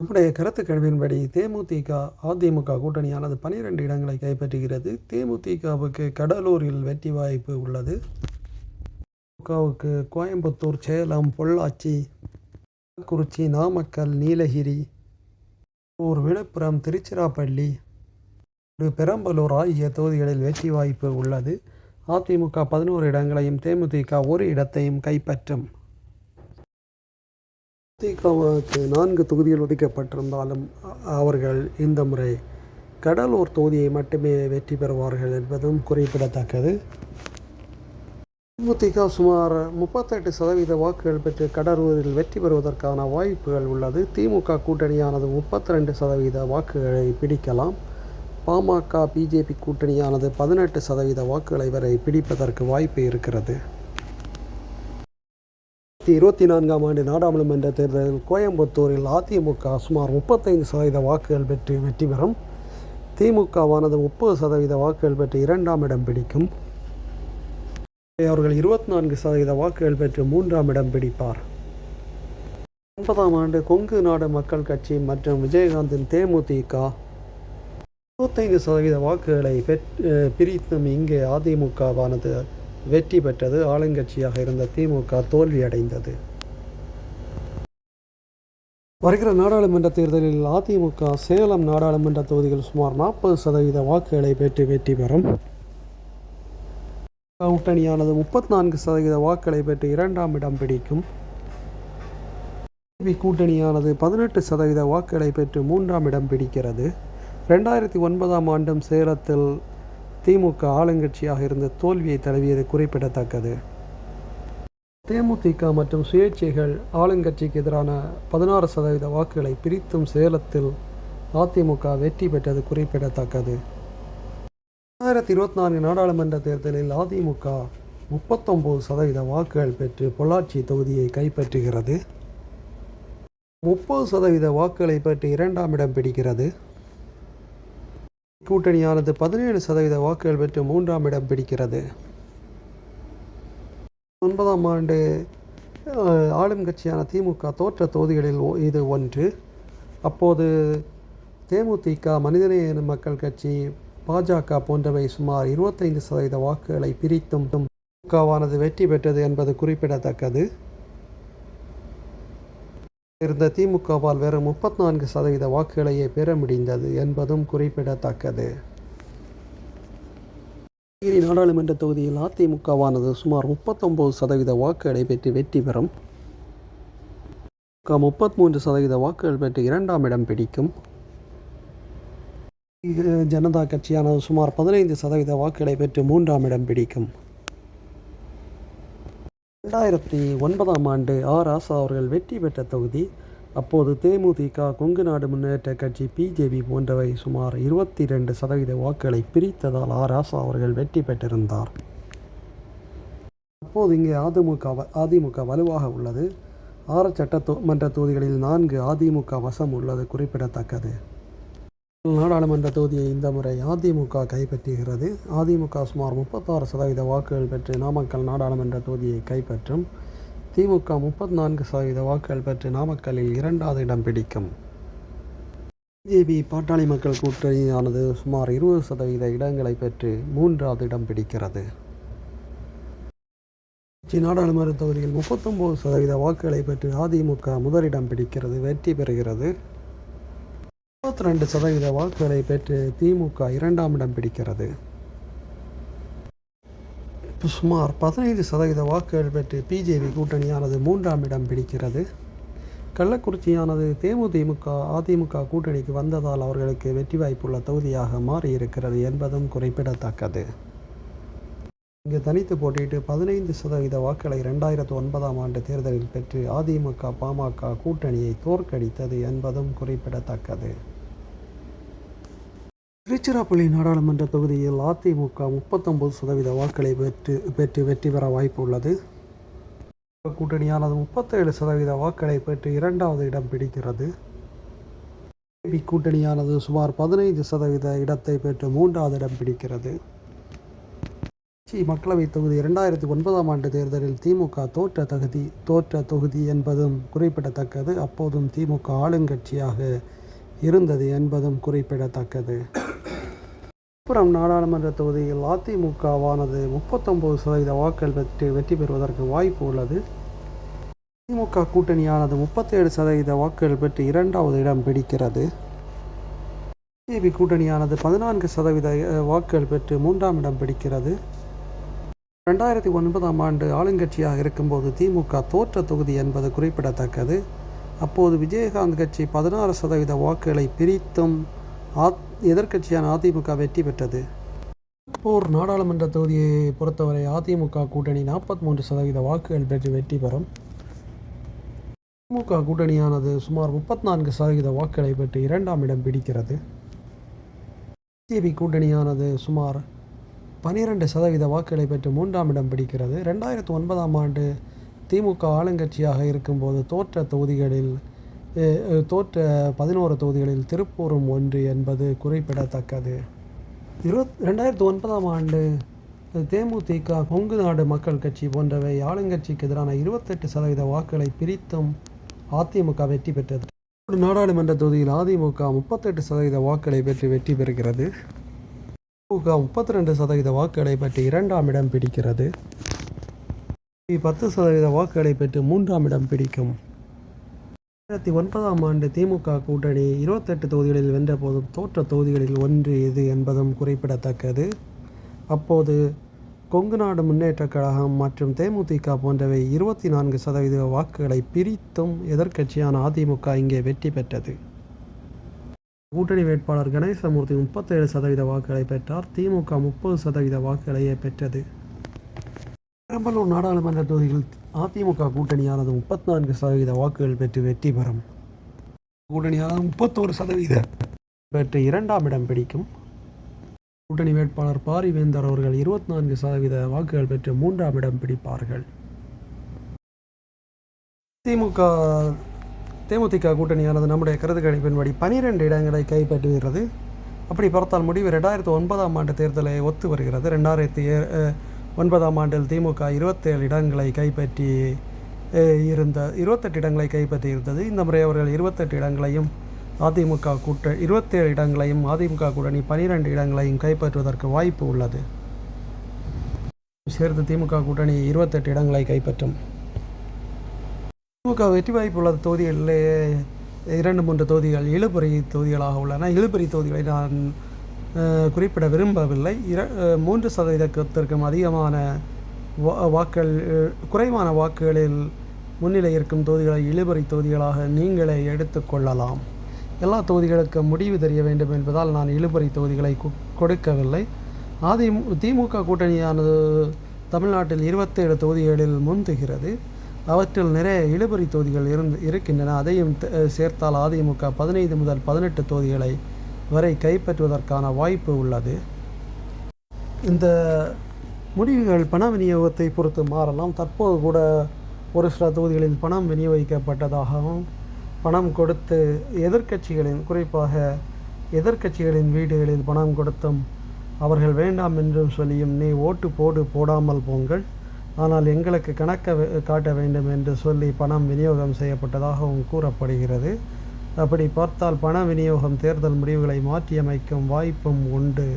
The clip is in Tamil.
நம்முடைய கருத்து கணிப்பின்படி தேமுதிக அதிமுக கூட்டணியானது பனிரெண்டு இடங்களை கைப்பற்றுகிறது. தேமுதிகவுக்கு கடலூரில் வெற்றி வாய்ப்பு உள்ளது. திமுகவுக்கு கோயம்புத்தூர் சேலம் பொள்ளாச்சி கள்ளக்குறிச்சி நாமக்கல் நீலகிரி ஊர் விழுப்புரம் திருச்சிராப்பள்ளி ஒரு பெரம்பலூர் ஆகிய தொகுதிகளில் வெற்றி வாய்ப்பு உள்ளது. அதிமுக பதினோரு இடங்களையும் தேமுதிக ஒரு இடத்தையும் கைப்பற்றும் அதிமுகவுக்கு நான்கு தொகுதிகள் ஒதுக்கப்பட்டிருந்தாலும் அவர்கள் இந்த முறை கடலூர் தொகுதியை மட்டுமே வெற்றி பெறுவார்கள் என்பதும் குறிப்பிடத்தக்கது. அதிமுக சுமார் முப்பத்தெட்டு சதவீத வாக்குகள் பெற்று கடலூரில் வெற்றி பெறுவதற்கான வாய்ப்புகள் உள்ளது. திமுக கூட்டணியானது முப்பத்தி ரெண்டு சதவீத வாக்குகளை பிடிக்கலாம். பாமக பிஜேபி கூட்டணியானது பதினெட்டு சதவீத வாக்குகளை வரை பிடிப்பதற்கு வாய்ப்பு இருக்கிறது. இருபத்தி நான்காம் ஆண்டு நாடாளுமன்ற தேர்தலில் கோயம்புத்தூரில் அதிமுக சுமார் முப்பத்தைந்து சதவீத வாக்குகள் பெற்று வெற்றி பெறும். திமுகவானது முப்பது சதவீத வாக்குகள் பெற்று இரண்டாம் இடம் பிடிக்கும். அவர்கள் இருபத்தி நான்கு சதவீத வாக்குகள் பெற்று மூன்றாம் இடம் பிடிப்பார். ஒன்பதாம் ஆண்டு கொங்கு நாடு மக்கள் கட்சி மற்றும் விஜயகாந்தின் தேமுதிக இருபத்தைந்து சதவீத வாக்குகளை பெற் பிரித்தும் இங்கே அதிமுகவானது. வெற்றி பெற்றது. ஆளுங்கட்சியாக இருந்த திமுக தோல்வியடைந்தது. வருகிற நாடாளுமன்ற தேர்தலில் அதிமுக சேலம் நாடாளுமன்ற தொகுதியில் சுமார் நாற்பது சதவீத வாக்குகளை பெற்று வெற்றி பெறும். கூட்டணியானது முப்பத்தி நான்கு சதவீத வாக்குகளை பெற்று இரண்டாம் இடம் பிடிக்கும். பிஜேபி கூட்டணியானது பதினெட்டு சதவீத வாக்குகளை பெற்று மூன்றாம் இடம் பிடிக்கிறது. ரெண்டாயிரத்தி ஒன்பதாம் ஆண்டும் சேலத்தில் திமுக ஆளுங்கட்சியாக இருந்த தோல்வியை தழுவியது குறிப்பிடத்தக்கது. தேமுதிக மற்றும் சுயேட்சைகள் ஆளுங்கட்சிக்கு எதிரான பதினாறு சதவீத வாக்குகளை பிரித்தும் சேலத்தில் அதிமுக வெற்றி பெற்றது குறிப்பிடத்தக்கது. ரெண்டாயிரத்தி இருபத்தி நான்கு நாடாளுமன்ற தேர்தலில் அதிமுக முப்பத்தொம்போது சதவீத வாக்குகள் பெற்று பொள்ளாச்சி தொகுதியை கைப்பற்றுகிறது. முப்பது சதவீத வாக்குகளை பெற்று இரண்டாம் இடம் பிடிக்கிறது. கூட்டணியானது பதினேழு சதவீத வாக்குகள் பெற்று மூன்றாம் இடம் பிடிக்கிறது. ஒன்பதாம் ஆண்டு ஆளும் கட்சியான திமுக தோற்ற தொகுதிகளில் ஒ- இது ஒன்று. அப்போது தேமுதிக மனிதநேய மக்கள் கட்சி பாஜக போன்றவை சுமார் இருபத்தைந்து சதவீத வாக்குகளை பிரித்தும் திமுகவானது வெற்றி பெற்றது என்பது குறிப்பிடத்தக்கது. இருந்த திமுகவால் வெறும் முப்பத்தி நான்கு சதவீத வாக்குகளையே பெற முடிந்தது என்பதும் குறிப்பிடத்தக்கது. நீலகிரி நாடாளுமன்ற தொகுதியில் அதிமுகவானது சுமார் முப்பத்தொம்பது சதவீத வாக்குகளை பெற்று வெற்றி பெறும். முப்பத்தி மூன்று சதவீத வாக்குகள் பெற்று இரண்டாம் இடம் பிடிக்கும். ஜனதா கட்சியானது சுமார் பதினைந்து சதவீத வாக்குகளை பெற்று மூன்றாம் இடம் பிடிக்கும். ரெண்டாயிரத்தி ஒன்பதாம் ஆண்டு ஆர். ராசா அவர்கள் வெற்றி பெற்ற தொகுதி. அப்போது தேமுதிக கொங்கு நாடு முன்னேற்ற கட்சி பிஜேபி போன்றவை சுமார் இருபத்தி ரெண்டு சதவீத வாக்குகளை பிரித்ததால் ஆர். ராசா அவர்கள் வெற்றி பெற்றிருந்தார். அப்போது இங்கே அதிமுக வ- அதிமுக வலுவாக உள்ளது. ஆறு சட்ட மன்ற தொகுதிகளில் நான்கு அதிமுக வசம் உள்ளது குறிப்பிடத்தக்கது. நாடாளுமன்ற தொகுதியை இந்த முறை அதிமுக கைப்பற்றுகிறது. அதிமுக சுமார் முப்பத்தாறு சதவீத வாக்குகள் பெற்று நாமக்கல் நாடாளுமன்ற தொகுதியை கைப்பற்றும். திமுக முப்பத்தி நான்கு சதவீத வாக்குகள் பெற்று நாமக்கல்லில் இரண்டாவது இடம் பிடிக்கும். பிஜேபி பாட்டாளி மக்கள் கூட்டணியானது சுமார் இருபது சதவீத இடங்களை பெற்று மூன்றாவது இடம் பிடிக்கிறது. நாடாளுமன்ற தொகுதியில் முப்பத்தொம்போது சதவீத வாக்குகளை பெற்று அதிமுக முதலிடம் பிடிக்கிறது வெற்றி பெறுகிறது. முப்பத்தி ரெண்டு சதவீத வாக்குகளை பெற்று திமுக இரண்டாம் இடம் பிடிக்கிறது. சுமார் பதினைந்து சதவீத வாக்குகள் பெற்று பிஜேபி கூட்டணியானது மூன்றாம் இடம் பிடிக்கிறது. கள்ளக்குறிச்சியானது தேமுதிமுக அதிமுக கூட்டணிக்கு வந்ததால் அவர்களுக்கு வெற்றி வாய்ப்புள்ள தொகுதியாக மாறியிருக்கிறது என்பதும் குறிப்பிடத்தக்கது. இங்கு தனித்து போட்டியிட்டு பதினைந்து சதவீத வாக்குகளை ரெண்டாயிரத்து ஒன்பதாம் ஆண்டு தேர்தலில் பெற்று அதிமுக பாமக கூட்டணியை தோற்கடித்தது என்பதும் குறிப்பிடத்தக்கது. திருச்சிராப்பள்ளி நாடாளுமன்ற தொகுதியில் அதிமுக முப்பத்தொம்பது சதவீத வாக்குகளை பெற்று பெற்று வெற்றி பெற வாய்ப்பு உள்ளது. கூட்டணியானது முப்பத்தேழு சதவீத வாக்குகளை பெற்று இரண்டாவது இடம் பிடிக்கிறது. பிஜேபி கூட்டணியானது சுமார் பதினைந்து சதவீத இடத்தை பெற்று மூன்றாவது இடம் பிடிக்கிறது. கட்சி மக்களவைத் தொகுதி இரண்டாயிரத்தி ஒன்பதாம் ஆண்டு தேர்தலில் திமுக தோற்ற தகுதி தோற்ற தொகுதி என்பதும் குறிப்பிடத்தக்கது. அப்போதும் திமுக ஆளுங்கட்சியாக இருந்தது என்பதும் குறிப்பிடத்தக்கது. விழுப்புரம் நாடாளுமன்ற தொகுதியில் அதிமுகவானது முப்பத்தொம்பது சதவீத வாக்குகள் பெற்று வெற்றி பெறுவதற்கு வாய்ப்பு உள்ளது. திமுக கூட்டணியானது முப்பத்தேழு சதவீத வாக்குகள் பெற்று இரண்டாவது இடம் பிடிக்கிறது. பிஜேபி கூட்டணியானது பதினான்கு சதவீத வாக்குகள் பெற்று மூன்றாம் இடம் பிடிக்கிறது. ரெண்டாயிரத்தி ஒன்பதாம் ஆண்டு ஆளுங்கட்சியாக இருக்கும்போது திமுக தோற்ற தொகுதி என்பது குறிப்பிடத்தக்கது. அப்போது விஜயகாந்த் கட்சி பதினாறு சதவீத வாக்குகளை பிரித்தும் ஆத் எதிர்க்கட்சியான அதிமுக வெற்றி பெற்றது. போர் நாடாளுமன்ற தொகுதியை பொறுத்தவரை அதிமுக கூட்டணி நாற்பத்தி மூன்று சதவீத வாக்குகள் பெற்று வெற்றி பெறும். திமுக கூட்டணியானது சுமார் முப்பத்தி நான்கு சதவீத வாக்குகளை பெற்று இரண்டாம் இடம் பிடிக்கிறது. பிஜேபி கூட்டணியானது சுமார் பனிரெண்டு சதவீத வாக்குகளை பெற்று மூன்றாம் இடம் பிடிக்கிறது. ரெண்டாயிரத்து ஒன்பதாம் ஆண்டு திமுக ஆளுங்கட்சியாக இருக்கும்போது தோற்ற தொகுதிகளில் தோற்ற பதினோரு தொகுதிகளில் திருப்பூரும் ஒன்று என்பது குறிப்பிடத்தக்கது. இருபத் ரெண்டாயிரத்து ஒன்பதாம் ஆண்டு தேமுதிக கொங்கு நாடு மக்கள் கட்சி போன்றவை ஆளுங்கட்சிக்கு எதிரான இருபத்தெட்டு சதவீத வாக்குகளை பிரித்தும் அதிமுக வெற்றி பெற்றது. ஒரு நாடாளுமன்ற தொகுதியில் அதிமுக முப்பத்தெட்டு சதவீத வாக்குகளை பெற்று வெற்றி பெறுகிறது. திமுக முப்பத்தி ரெண்டு சதவீத வாக்குகளை பெற்று இரண்டாம் இடம் பிடிக்கிறது. பத்து சதவீத வாக்குகளை பெற்று மூன்றாம் இடம் பிடிக்கும். ரெண்டாயிரத்தி ஒன்பதாம் ஆண்டு திமுக கூட்டணி இருபத்தெட்டு தொகுதிகளில் வென்றபோதும் தோற்ற தொகுதிகளில் ஒன்று எது என்பதும் குறிப்பிடத்தக்கது. அப்போது கொங்கு நாடு முன்னேற்றக் கழகம் மற்றும் தேமுதிக போன்றவை இருபத்தி நான்கு சதவீத வாக்குகளை பிரித்தும் எதிர்க்கட்சியான அதிமுக இங்கே வெற்றி பெற்றது. கூட்டணி வேட்பாளர் கணேசமூர்த்தி முப்பத்தேழு சதவீத வாக்குகளை பெற்றார். திமுக முப்பது சதவீத வாக்குகளையே பெற்றது. பெரம்பலூர் நாடாளுமன்ற தொகுதியில் அதிமுக கூட்டணியானது முப்பத்தி நான்கு சதவீத வாக்குகள் பெற்று வெற்றி பெறும். கூட்டணியானது முப்பத்தோரு சதவீத பெற்று இரண்டாம் இடம் பிடிக்கும். கூட்டணி வேட்பாளர் பாரிவேந்தர் அவர்கள் இருபத்தி நான்கு சதவீத வாக்குகள் பெற்று மூன்றாம் இடம் பிடிப்பார்கள். திமுக தேமுதிக கூட்டணியானது நம்முடைய கருத்து கணிப்பின்படி பனிரெண்டு இடங்களை கைப்பற்றுகிறது. அப்படி பார்த்தால் முடிவு ரெண்டாயிரத்து ஒன்பதாம் ஆண்டு தேர்தலை ஒத்து வருகிறது. ரெண்டாயிரத்தி ஏ- ஒன்பதாம் ஆண்டில் திமுக இருபத்தேழு இடங்களை கைப்பற்றி அஹ், இருந்த இருபத்தெட்டு இடங்களை கைப்பற்றி இருந்தது. இந்த முறை அவர்கள் இருபத்தெட்டு இடங்களையும் அதிமுக கூட்ட இருபத்தேழு இடங்களையும் அதிமுக கூட்டணி பனிரெண்டு இடங்களையும் கைப்பற்றுவதற்கு வாய்ப்பு உள்ளது. சேர்த்து திமுக கூட்டணி இருபத்தெட்டு இடங்களை கைப்பற்றும். திமுக வெற்றி வாய்ப்புள்ள தொகுதிகளிலே இரண்டு மூன்று தொகுதிகள் இழுபறி தொகுதிகளாக உள்ளன. இழுபறி தொகுதிகளை நான் குறிப்பிட விரும்பவில்லை. இர மூன்று சதவீதத்திற்கும் அதிகமான வா- வாக்கள் குறைவான வாக்குகளில் முன்னிலை இருக்கும் தொகுதிகளை இழுபறி தொகுதிகளாக நீங்களே எடுத்துக்கொள்ளலாம் எல்லா தொகுதிகளுக்கும் முடிவு தெரிய வேண்டும் என்பதால் நான் இழுபறி தொகுதிகளை கொடுக்கவில்லை. அதிமு திமுக கூட்டணியானது தமிழ்நாட்டில் இருபத்தேழு தொகுதிகளில் முந்துகிறது. அவற்றில் நிறைய இழுபறி தொகுதிகள் இருந்து இருக்கின்றன. அதையும் சேர்த்தால் அதிமுக பதினைந்து முதல் பதினெட்டு தொகுதிகளை வரை கைப்பற்றுவதற்கான வாய்ப்பு உள்ளது. இந்த முடிவுகள் பண விநியோகத்தை பொறுத்து மாறலாம். தற்போது கூட ஒரு சில தொகுதிகளில் பணம் விநியோகிக்கப்பட்டதாகவும் பணம் கொடுத்து எதிர்க்கட்சிகளின் குறிப்பாக எதிர்க்கட்சிகளின் வீடுகளில் பணம் கொடுத்தும் அவர்கள் வேண்டாம் என்றும் சொல்லியும் நீ ஓட்டு போடு போடாமல் போங்கள். ஆனால் எங்களுக்கு கணக்க காட்ட வேண்டும் என்று சொல்லி பணம் விநியோகம் செய்யப்பட்டதாகவும் கூறப்படுகிறது. அப்படி பார்த்தால் பண விநியோகம் தேர்தல் முடிவுகளை மாற்றியமைக்கும் வாய்ப்பும் உண்டு.